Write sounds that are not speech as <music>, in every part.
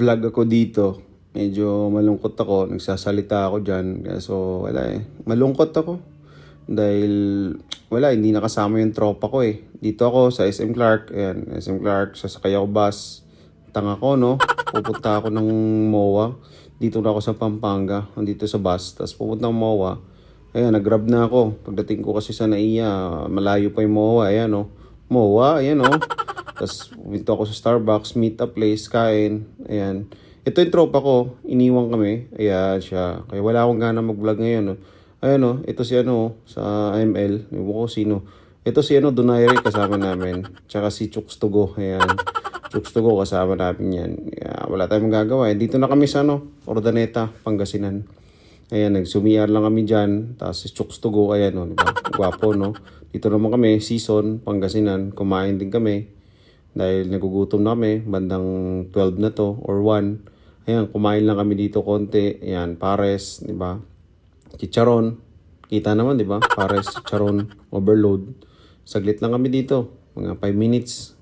vlog ako dito. Medyo malungkot ako. Nagsasalita ako dyan. So, wala eh. Malungkot ako. Dahil, wala, hindi nakasama yung tropa ko eh. Dito ako sa SM Clark. Ayan, SM Clark. Sasakay ako bus. Tanga ko, no? Pupunta ako ng MOA. Dito na ako sa Pampanga. Nandito sa bus. Tapos pupunta ng MOA. Ayan, nag-grab na ako. Pagdating ko kasi sa Naiya, malayo pa yung MOA. Ayan, no? MOA, ayan, no? Tapos pumunta ako sa Starbucks, meet a place, kain. Ayan. Ito yung tropa ko, iniwan kami. Ayan siya. Kaya wala akong gana mag-vlog ngayon. No? Ayan o, ito si ano, sa ML. Ewan ko sino. Ito si ano, Donaire, kasama namin. Tsaka si Chooks Tugo. Ayan. Chooks Tugo, kasama namin yan. Kaya wala tayong magagawa. Eh. Dito na kami sa ano, Ordaneta, Pangasinan. Ayan, nagsumiyar lang kami dyan. Tapos si Chooks Tugo, ayan o, diba? Gwapo, no? Dito naman kami, season, Pangasinan. Kumain din kami. Dahil nagugutom na kami, bandang 12 na to or 1. Ayan, kumain lang kami dito konti. Ayan, pares, di ba? Chicharon. Kita naman, di ba? Pares, chicharon, overload. Saglit lang kami dito. Mga 5 minutes.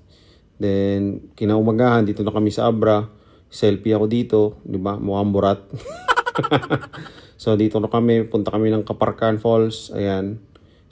Then, kinaumagahan, dito na kami sa Abra. Selfie ako dito, di ba? Mukhang burat. <laughs> so, dito na kami. Punta kami ng Kaparkan Falls. Ayan.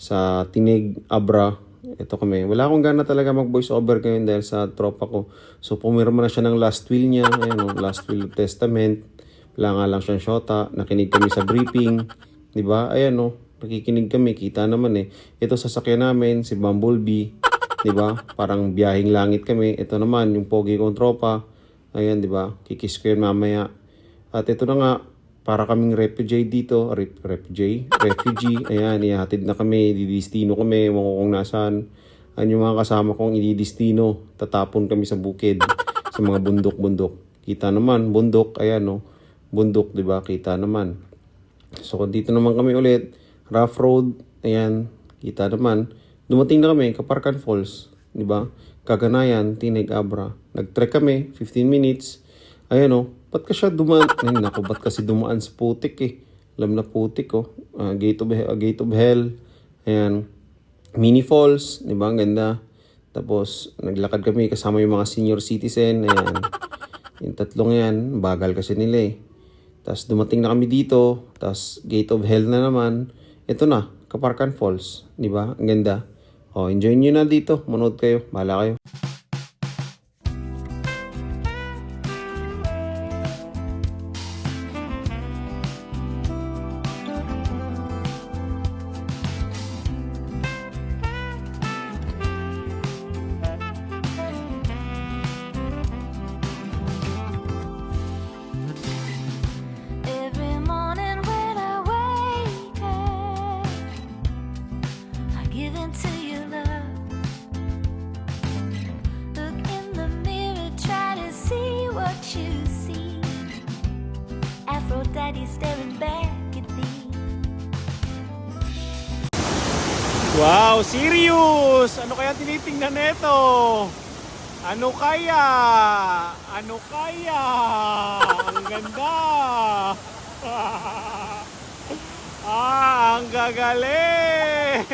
Sa Tinig, Abra. Ito kami. Wala akong gana talaga mag voice over ngayon dahil sa tropa ko. So pumirma na siya ng last will niya. Ayan o, last will testament. Wala nga lang siyang shota. Nakinig kami sa briefing. Di ba? Ayan o. Nakikinig kami. Kita naman eh. Ito sasakyan namin, si Bumblebee. Di ba? Parang biyahing langit kami. Ito naman, yung pogi kong tropa. Ayan, di ba? Kikis ko yun mamaya. At ito na nga, para kaming refugee dito, Rep- refugee, refugee, <laughs> ayan, ihatid na kami, didistino kami, ko kung nasaan. Ayan yung mga kasama kong ididistino, tatapon kami sa bukid, sa mga bundok-bundok. Kita naman, bundok, ayan no, bundok, di ba, kita naman. So, dito naman kami ulit, rough road, ayan, kita naman. Dumating na kami, Kaparkan Falls, di ba? Kaganayan, Tineg, Abra. Nag-trek kami, 15 minutes. Ayan o, ba't ka siya dumaan? <laughs> Ay, naku, ba't kasi dumaan sa putik eh? Alam na putik oh. Ah, gate, of, ah, gate of Hell. Ayan. Mini Falls, di ba? Ang ganda. Tapos, naglakad kami kasama yung mga senior citizen. Ayan. Yung tatlong yan, bagal kasi nila eh. Tapos dumating na kami dito. Tapos Gate of Hell na naman. Ito na, Kaparkan Falls. Di ba? Ang ganda. Oh, enjoy nyo na dito. Manood kayo. Bahala kayo. Wow, serious! Ano kaya tinitingnan nito? Ano kaya? Ano kaya? Ang ganda! <laughs> ah, ang gagaling!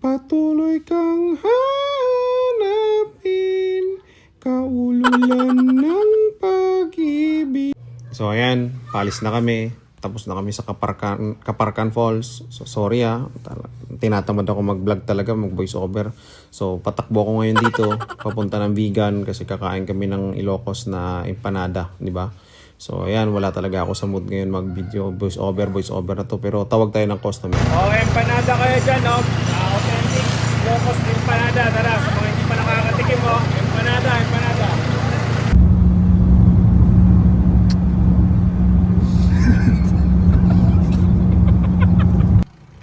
Patuloy kang hanapin Kaululan ng pag-ibig So ayan, palis na kami Tapos na kami sa Kaparkan, Kaparkan Falls So sorry ah Tinatamad ako mag-vlog talaga, mag voice over So patakbo ako ngayon dito <laughs> Papunta ng vegan Kasi kakain kami ng Ilocos na empanada di ba? So ayan, wala talaga ako sa mood ngayon mag-video voice over, voice over na to Pero tawag tayo ng customer Oh, empanada kayo dyan, no? Ah, authentic locos empanada. Tara, sa mga hindi pa nakakatikim, oh. Empanada, empanada.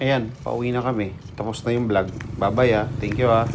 Ayan, pauwi na kami. Tapos na yung vlog. Bye-bye ah. Thank you ah.